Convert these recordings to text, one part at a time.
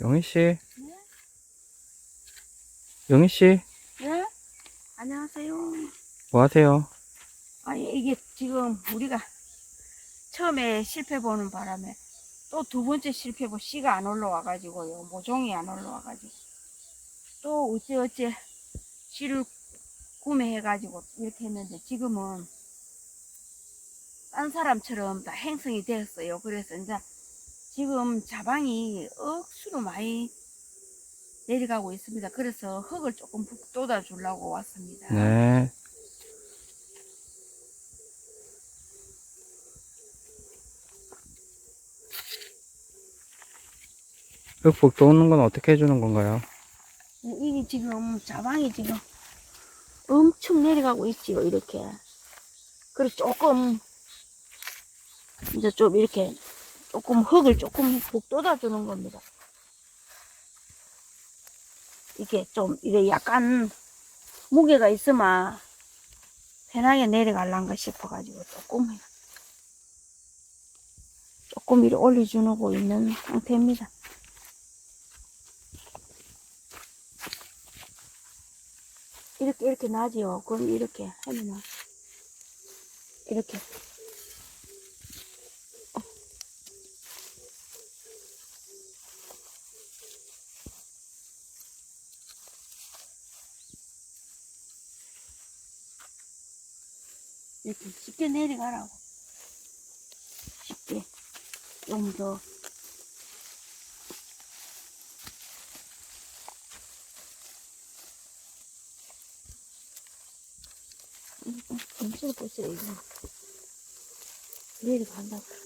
영희 씨. 영희 씨, 네? 안녕하세요. 뭐 하세요? 아니, 이게 지금 우리가 처음에 실패 보는 바람에 또 두 번째 실패 보 씨가 안 올라와 가지고요. 모종이 안 올라와 가지고. 또 어찌어찌 씨를 구매해 가지고 이렇게 했는데 지금은 딴 사람처럼 다 행성이 되었어요. 그래서 이제 지금 자방이 억수로 많이 내려가고 있습니다. 그래서 흙을 조금 북돋아 주려고 왔습니다. 네. 흑북 도는 건 어떻게 해주는 건가요? 이게 지금 자방이 지금 엄청 내려가고 있지요. 이렇게. 그래서 조금 이제 좀 이렇게 조금 흙을 조금 북돋아 주는 겁니다. 이게 좀 이래 약간 무게가 있으면 편하게 내려갈란가 싶어가지고 조금 조금 이렇게 올려주고 있는 상태입니다. 이렇게 이렇게 나지요. 그럼 이렇게 하면은 이렇게 이렇게 쉽게 내려가라고 쉽게 좀더 검색 보세요 이거 내려간다고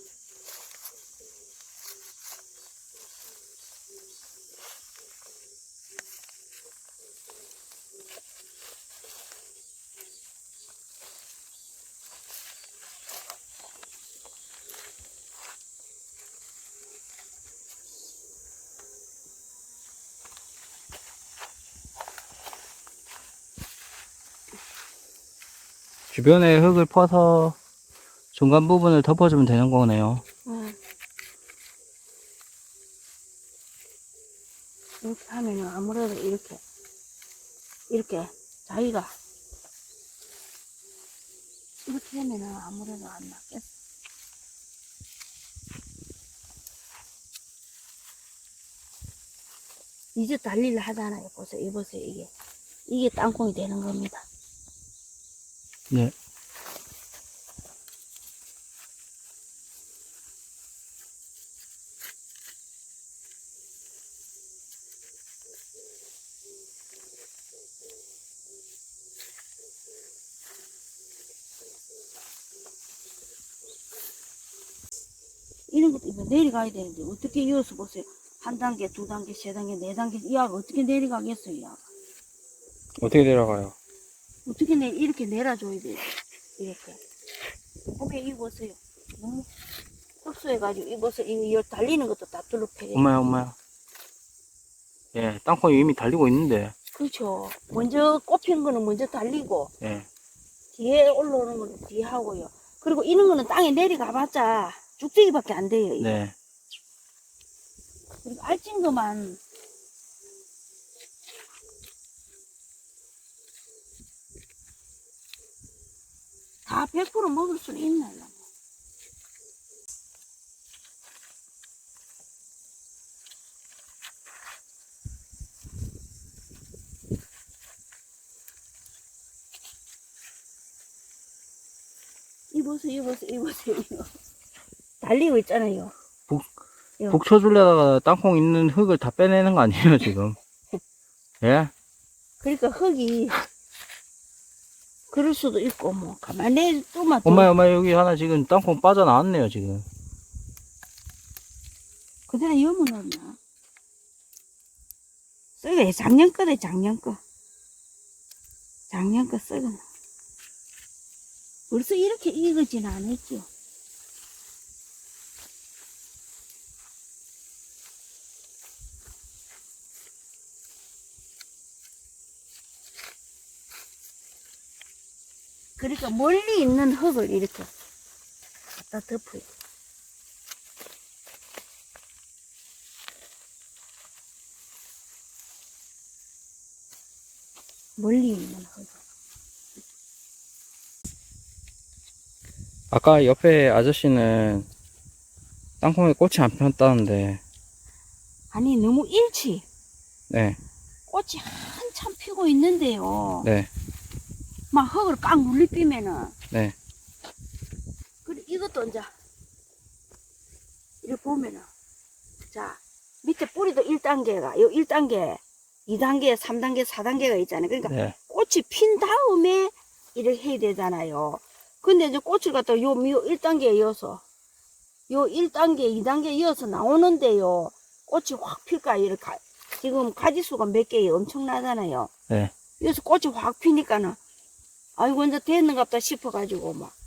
주변에 흙을 퍼서 중간 부분을 덮어주면 되는 거네요. 응. 이렇게 하면은 아무래도 이렇게 이렇게 자기가 이렇게 하면은 아무래도 안 낫겠어. 이제 달리를 하잖아요. 보세요. 이보세요. 이게 이게 땅콩이 되는 겁니다. 네. 이런 것도 이거 내려가야 되는데 어떻게 이어서 보세요. 한 단계, 두 단계, 세 단계, 네 단계 이 아가 어떻게 내려가겠어요, 이 아가. 어떻게 내려가요? 어떻게 내 이렇게 내려줘야 돼 이렇게 어메 이거 보세요 너무 흡수해가지고 이거 보세요 이거 달리는 것도 다 뚫어패 엄마야, 엄마야. 예, 땅콩이 이미 달리고 있는데, 그렇죠 먼저 꼽힌 거는 먼저 달리고 예. 뒤에 올라오는 거는 뒤에 하고요 그리고 이런 거는 땅에 내려가봤자 쭉대기밖에 안 돼요 이거. 네. 그리고 알찐 거만 다 100% 먹을 수는 있나 요 이보세요, 이보세요, 이보세요. 이거. 달리고 있잖아요. 요. 북 쳐주려다가 땅콩 있는 흙을 다 빼내는 거 아니에요, 지금? 예? 그러니까 흙이 그럴 수도 있고 뭐. 가만히 뚜만 엄마야, 엄마야, 여기 하나 지금 땅콩 빠져나왔네요, 지금. 그대로 여문었나 썩어 작년 거래 작년 거. 작년 거 썩어 벌써 이렇게 익어진 않았죠 그러니까 멀리 있는 흙을 이렇게 갖다 덮어요. 멀리 있는 흙. 아까 옆에 아저씨는 땅콩에 꽃이 안 피었다는데 아니 너무 일치. 네. 꽃이 한참 피고 있는데요. 네. 막 흙을 꽉 물리삐면은 네, 그래 이것도 이제 이렇게 보면은 자 밑에 뿌리도 1단계가 요 1단계 2단계 3단계 4단계가 있잖아요. 그러니까 네, 꽃이 핀 다음에 이렇게 해야 되잖아요. 근데 이제 꽃을 갖다 요, 요 1단계에 이어서 요 1단계, 2단계 이어서 나오는데요. 꽃이 확 필까 이렇게 가- 지금 가지수가 몇 개 엄청나잖아요. 네. 여기서 꽃이 확 피니까는 아이고 이제 됐는갑다 싶어가지고 막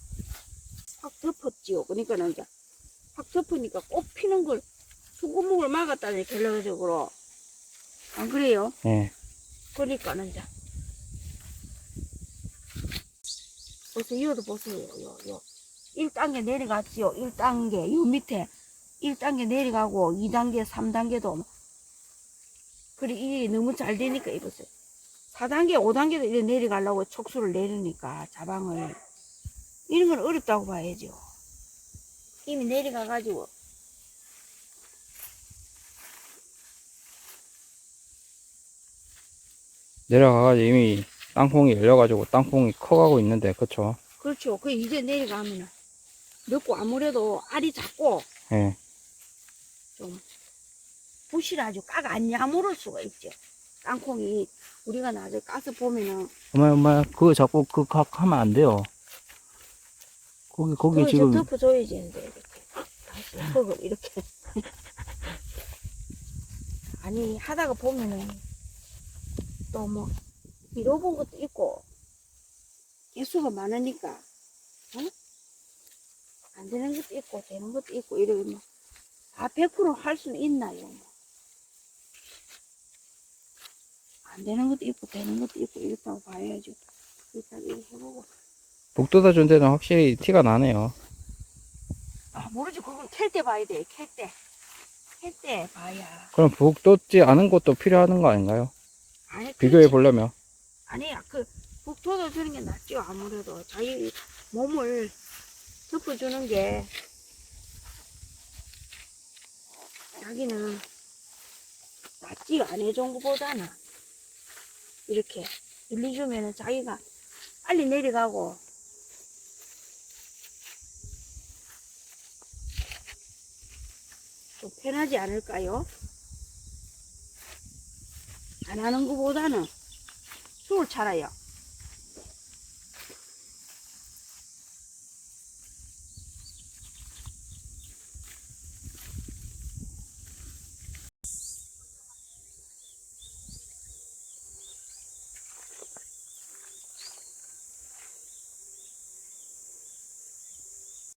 확 덮었지요. 그러니까는 이제 확 덮으니까 꽃 피는 걸 수구멍을 막았다니 결론적으로 안 그래요? 네. 그러니까는 이제 벌써 이어도 보세요. 요, 요. 1단계 내려갔지요. 1단계. 요 밑에 1단계 내려가고 2단계, 3단계도 그래 이게 너무 잘 되니까 이보세요. 4단계, 5단계도 이렇게 내려가려고 촉수를 내리니까 자방을 이런 건 어렵다고 봐야죠. 이미 내려가가지고 내려가가지고 이미 땅콩이 열려가지고 땅콩이 커가고 있는데, 그쵸? 그렇죠. 그 이제 내려가면은 넣고 아무래도 알이 작고 네. 좀 부실하죠. 깍안 야무를 수가 있죠. 땅콩이 우리가 나중에 까서 보면은 엄마, 엄마, 그거 자꾸 그거 하면 안 돼요. 거기, 거기 지금, 좀 덮어 줘야지 이제 이렇게 다시 흙을 이렇게 아니 하다가 보면은 또 뭐 잃어본 것도 있고 개수가 많으니까 어? 안 되는 것도 있고 되는 것도 있고 이러면 다 100%할 수는 있나요? 뭐. 안 되는 것도 있고 되는 것도 있고 이렇다고 봐야죠. 일단 이렇게 해보고 북 뜯어준 데는 확실히 티가 나네요. 아, 모르지. 그건 캘 때 봐야 돼. 캘 때. 캘 때 봐야. 그럼 북 뜯지 않은 것도 필요한 거 아닌가요? 아니, 비교해. 보려면. 아니야. 그, 북 돋아 주는 게 낫죠. 아무래도. 자기 몸을 덮어주는 게. 자기는 낫지. 안 해준 것보다는. 이렇게 늘려주면은 자기가 빨리 내려가고. 좀 편하지 않을까요? 안 하는 것보다는 수를 차라요.